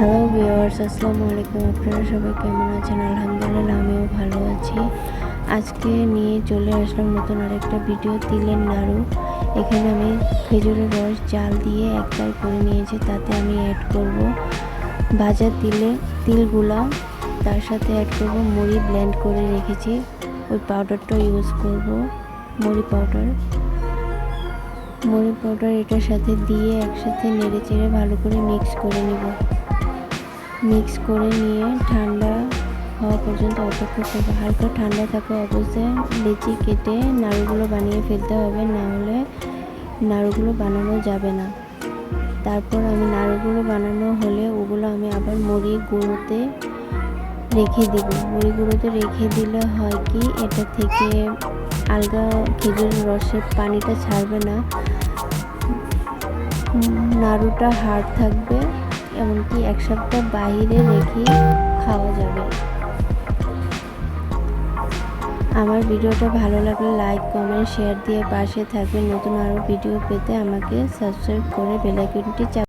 Hello viewers, আসসালামু আলাইকুম। আপনারা সবাই কেমন আছেন? আলহামদুলিল্লাহ, আমিও ভালো আছি। আজকে নিয়ে চলে আসলাম নতুন আরেকটা ভিডিও, তিলের নাড়ু। এখানে আমি খেজুরের রস, জাল দিয়ে একবার করে নিয়েছি, তাতে আমি অ্যাড করব ভাজা তিলে, তিলগুলা। তার সাথে অ্যাড করব মুড়ি ব্লেন্ড করে রেখেছি। ওই পাউডারটা ইউজ করব, মুড়ি পাউডার মুড়ি পাউডার এটার সাথে দিয়ে একসাথে নেড়ে চেড়ে ভালো করে মিক্স করে নিব। মিক্স করে নিয়ে ঠান্ডা হওয়া পর্যন্ত অপেক্ষা করব। হালকা ঠান্ডা থাকা অবস্থায় লেচি কেটে নাড়ুগুলো বানিয়ে ফেলতে হবে, না হলে নাড়ুগুলো বানানো যাবে না। তারপর আমি নাড়ুগুলো বানানো হলে ওগুলো আমি আবার মুড়ি গুঁড়োতে রেখে দিব। মুড়ি গুঁড়োতে রেখে দিলে হয় কি, এটা থেকে আলগা খেজুরের রসের পানিটা ছাড়বে না। নাড়ুটা হার্ড থাকবে। এমনকি এক সপ্তাহ বাইরে রেখে খাওয়া যাবে? আমার ভিডিওটা ভালো লাগলে লাইক, কমেন্ট, শেয়ার দিয়ে পাশে থাকবে নতুন আরও ভিডিও পেতে আমাকে সাবস্ক্রাইব করে বেলাইকনটি চাপ